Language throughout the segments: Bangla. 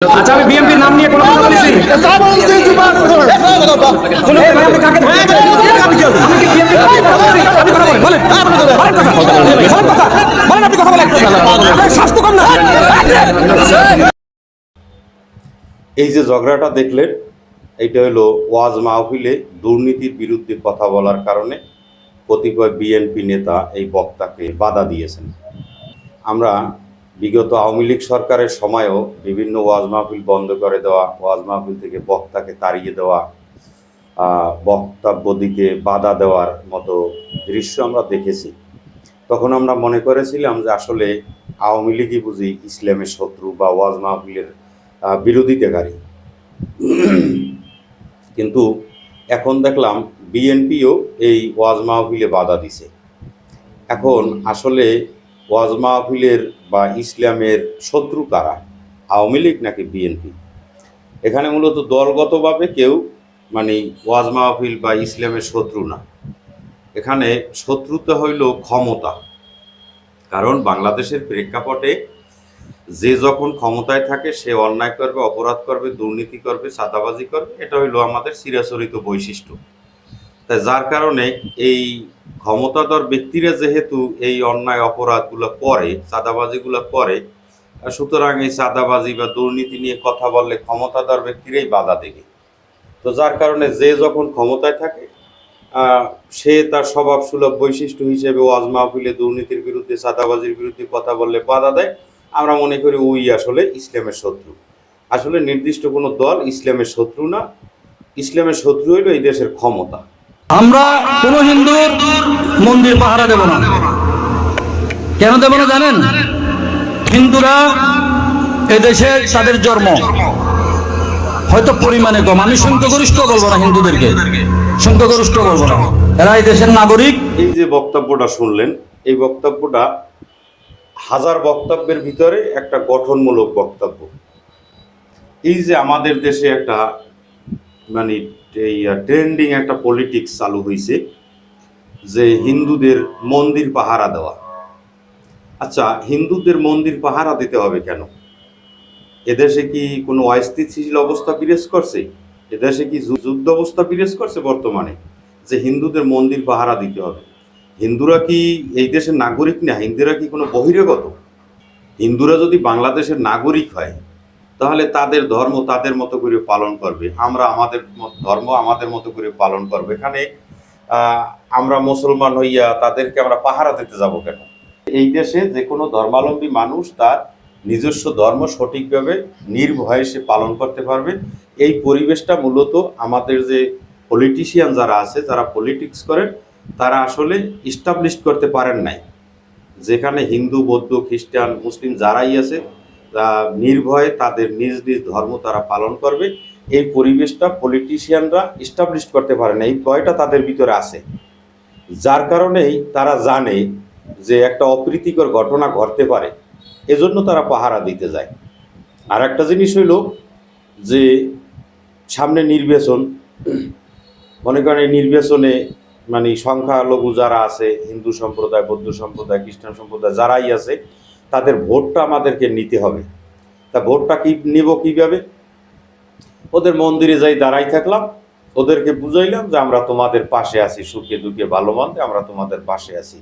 আচ্ছা আমি নাম নিয়ে কোনো কথা বলেছি? এই যে ঝগড়াটা দেখলেন এইটা হলো ওয়াজ মাহফিলে দুর্নীতির বিরুদ্ধে কথা বলার কারণে কতিপয় বিএনপি নেতা এই বক্তাকে বাধা দিয়েছেন আমরা বিগত আওয়ামী লীগ সরকারের সময়ও বিভিন্ন ওয়াজ মাহফিল বন্ধ করে দেওয়া, ওয়াজ মাহফিল থেকে বক্তাকে তাড়িয়ে দেওয়া বক্তব্য দিতে বাধা দেওয়ার মতো দৃশ্য আমরা দেখেছি। তখন আমরা মনে করেছিলাম যে আসলে আওয়ামী লীগই বুঝি ইসলামের শত্রু বা ওয়াজ মাহফিলের বিরোধিতাকারী। কিন্তু এখন দেখলাম বিএনপিও এই ওয়াজ মাহফিলে বাধা দিছে। এখন আসলে ওয়াজ মাহফিলের বা ইসলামের শত্রু কারা? আওয়ামী লীগ নাকি বিএনপি এখানে মূলত দলগতভাবে কেউ মানে ওয়াজ মাহফিল বা ইসলামের শত্রু না। এখানে শত্রুতা হইল ক্ষমতা। কারণ বাংলাদেশের প্রেক্ষাপটে যে যখন ক্ষমতায় থাকে, সে অন্যায় করবে, অপরাধ করবে, দুর্নীতি করবে সাদাবাজি করবে, এটা হইল আমাদের চিরাচরিত বৈশিষ্ট্য। যার কারণে এই ক্ষমতাধর ব্যক্তিরা যেহেতু এই অন্যায় অপরাধগুলো করে, চাঁদাবাজিগুলো করে সুতরাং এই চাঁদাবাজি বা দুর্নীতি নিয়ে কথা বললে ক্ষমতাধর ব্যক্তিরাই বাধা দেবে। তো যার কারণে যে যখন ক্ষমতায় থাকে সে তার স্বভাব সুলভ বৈশিষ্ট্য হিসেবে ওয়াজ মাহফিলে দুর্নীতির বিরুদ্ধে, চাঁদাবাজির বিরুদ্ধে কথা বললে বাধা দেয়। আমরা মনে করি ওই আসলে ইসলামের শত্রু। আসলে নির্দিষ্ট কোনো দল ইসলামের শত্রু না। ইসলামের শত্রু হইল এই দেশের ক্ষমতা। আমরা কোন হিন্দুর মন্দির পাহারা দেব না। কেন দেব না জানেন? হিন্দুরা এদেশে তাদের জন্ম। হয়তো পরিমাণে কম। আমি সংখ্যাগরিষ্ঠ বলব না হিন্দুদেরকে। সংখ্যাগরিষ্ঠ বলব না। এরা এই দেশের নাগরিক। এই যে বক্তব্যটা শুনলেন, এই বক্তব্যটা হাজার বক্তব্যের ভিতরে একটা গঠনমূলক বক্তব্য। এই যে আমাদের দেশে একটা মানে এই ট্রেন্ডিং একটা পলিটিক্স চালু হয়েছে যে হিন্দুদের মন্দির পাহারা দেওয়া। আচ্ছা হিন্দুদের মন্দির পাহারা দিতে হবে কেন? এদেশে কি কোনো অস্থিতিশীল অবস্থা বিরাজ করছে? এদেশে কি যুদ্ধ অবস্থা বিরাজ করছে বর্তমানে? যে হিন্দুদের মন্দির পাহারা দিতে হবে। হিন্দুরা কি এই দেশের নাগরিক না? হিন্দুরা কি কোনো বহিরাগত? হিন্দুরা যদি বাংলাদেশের নাগরিক হয় তাহলে তাদের ধর্ম তাদের মতো করে পালন করবে। আমরা আমাদের ধর্ম আমাদের মতো করে পালন করবে। এখানে আমরা মুসলমান হইয়া তাদেরকে আমরা পাহারা দিতে যাব কেন? এই দেশে যে কোনো ধর্মাবলম্বী মানুষ তার নিজস্ব ধর্ম সঠিকভাবে, নির্ভয়ে সে পালন করতে পারবে। এই পরিবেশটা মূলত আমাদের যে পলিটিশিয়ান যারা আছে, যারা পলিটিক্স করেন, তারা আসলে ইস্টাবলিশ করতে পারেন নাই। যেখানে হিন্দু, বৌদ্ধ, খ্রিস্টান, মুসলিম যারাই আছে নির্ভয়ে তাদের নিজ নিজ ধর্ম তারা পালন করবে। এই পরিবেশটা পলিটিশিয়ানরা ইস্টাবলিশ করতে পারে না। এই ভয়টা তাদের ভিতরে আছে। যার কারণেই তারা জানে যে একটা অপ্রীতিকর ঘটনা ঘটতে পারে। এজন্য তারা পাহারা দিতে যায়। আর একটা জিনিস হইল যে, সামনে নির্বাচন। মনে করেন এই নির্বাচনে মানে সংখ্যালঘু যারা আছে, হিন্দু সম্প্রদায়, বৌদ্ধ সম্প্রদায়, খ্রিস্টান সম্প্রদায়, যারাই আছে তাদের ভোটটা আমাদেরকে নিতে হবে। তা ভোটটা কি নেব কীভাবে? ওদের মন্দিরে যাই দাঁড়াই থাকলাম, ওদেরকে বুঝাইলাম যে আমরা তোমাদের পাশে আছি, সুখে দুঃখে ভালো মন্দে আমরা তোমাদের পাশে আছি।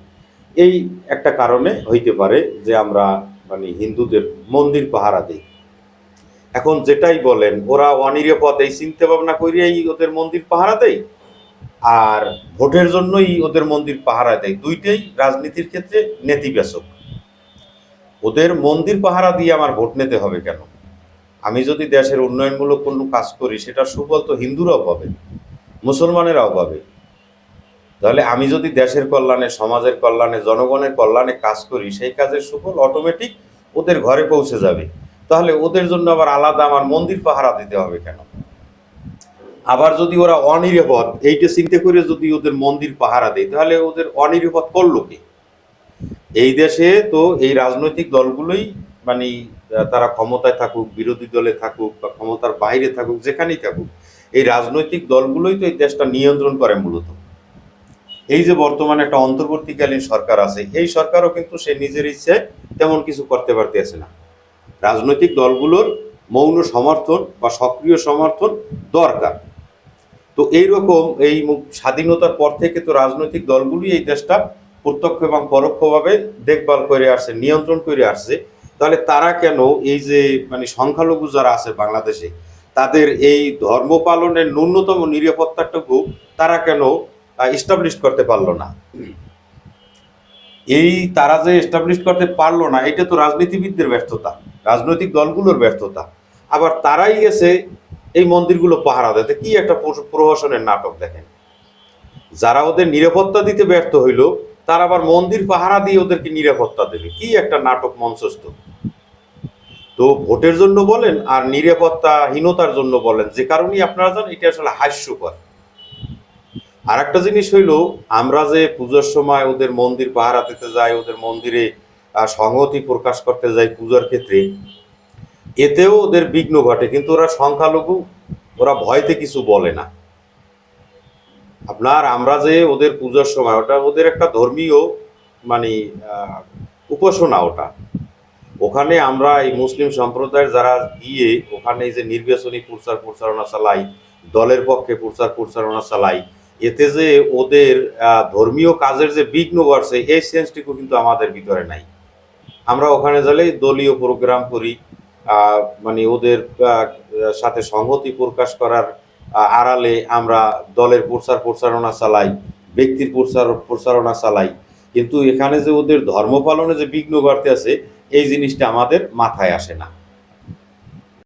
এই একটা কারণে হইতে পারে যে আমরা মানে হিন্দুদের মন্দির পাহারা দিই। এখন যেটাই বলেন, ওরা অনিরাপদ এই চিন্তা ভাবনা করিয়াই ওদের মন্দির পাহারা দেয় আর ভোটের জন্যই ওদের মন্দির পাহারা দেয়। দুইটাই রাজনীতির ক্ষেত্রে নেতিবাচক। ওদের মন্দির পাহারা দিয়ে আমার ভোট নিতে হবে কেন? আমি যদি দেশের উন্নয়নমূলক কোনো কাজ করি, সেটা সুফল তো হিন্দুরাও পাবে, মুসলমানেরাও পাবে। তাহলে আমি যদি দেশের কল্যাণে, সমাজের কল্যাণে, জনগণের কল্যাণে কাজ করি, সেই কাজের সুফল অটোমেটিক ওদের ঘরে পৌঁছে যাবে। তাহলে ওদের জন্য আবার আলাদা আমার মন্দির পাহারা দিতে হবে কেন? আবার যদি ওরা অনিরাপদ, এইটা চিন্তা করে যদি ওদের মন্দির পাহারা দেয়, তাহলে ওদের অনিরাপদ করল কে? এই দেশে তো এই রাজনৈতিক দলগুলোই মানে তারা ক্ষমতায় থাকুক, বিরোধী দলে থাকুক বা ক্ষমতার বাইরে থাকুক, যেখানেই থাকুক, এই রাজনৈতিক দলগুলোই তো এই দেশটা নিয়ন্ত্রণ করে মূলত। এই যে বর্তমানে একটা অন্তর্বর্তীকালীন সরকার আছে, এই সরকারও কিন্তু সে নিজের ইচ্ছে তেমন কিছু করতে পারতেছে না। রাজনৈতিক দলগুলোর মৌন সমর্থন বা সক্রিয় সমর্থন দরকার। তো এইরকম এই স্বাধীনতার পর থেকে তো রাজনৈতিক দলগুলি এই দেশটা প্রত্যক্ষ এবং পরোক্ষভাবে দেখভাল করে আসছে, নিয়ন্ত্রণ করে আসছে, তাহলে তারা কেন এই যে মানে সংখ্যালঘু যারা আছে বাংলাদেশে, তাদের এই ধর্ম পালনের ন্যূনতম নিরাপত্তাটুকু তারা কেন এস্টাবলিশ করতে পারল না? এই তারা যে এস্টাবলিশ করতে পারল না, এটা তো রাজনীতিবিদদের ব্যর্থতা, রাজনৈতিক দলগুলোর ব্যর্থতা। আবার তারাই গেছে এই মন্দিরগুলো পাহারা দিতে কি একটা প্রহসনের নাটক দেখেন? যারা ওদের নিরাপত্তা দিতে ব্যর্থ হইল তারা আবার মন্দির পাহারা দিয়ে ওদেরকে নিরাপত্তা দেবে। কি একটা নাটক মঞ্চস্থ? তো ভোটের জন্য বলেন আর নিরাপত্তাহীনতার জন্য বলেন, যে কারণেই আপনারা জানেন এটা আসলে হাস্যকর। আর একটা জিনিস হইল, আমরা যে পুজোর সময় ওদের মন্দির পাহারা দিতে যাই, ওদের মন্দিরে সংহতি প্রকাশ করতে যাই পূজার ক্ষেত্রে, এতেও ওদের বিঘ্ন ঘটে। কিন্তু ওরা সংখ্যালঘু, ওরা ভয়তে কিছু বলে না। আপনার আমরা যে ওদের পূজার সময়, ওটা ওদের একটা ধর্মীয় মানে উপাসনা ওটা। ওখানে আমরা এই মুসলিম সম্প্রদায়ের যারা গিয়ে ওখানে যে নির্বাচনী প্রচার প্রচারণা চালাই, দলের পক্ষে প্রচার প্রচারণা চালাই, এতে যে ওদের ধর্মীয় কাজের যে বিঘ্ন ঘটছে এই সেন্সটুকু কিন্তু আমাদের ভিতরে নাই। আমরা ওখানে গেলে দলীয় প্রোগ্রাম করি মানে ওদের সাথে সংহতি প্রকাশ করার আড়ালে আমরা দলের প্রচার প্রচারণা চালাই, ব্যক্তির প্রচার প্রচারণা চালাই। কিন্তু এখানে যে ওদের ধর্ম পালনে যে বিঘ্ন ঘটতে আছে, এই জিনিসটা আমাদের মাথায় আসে না।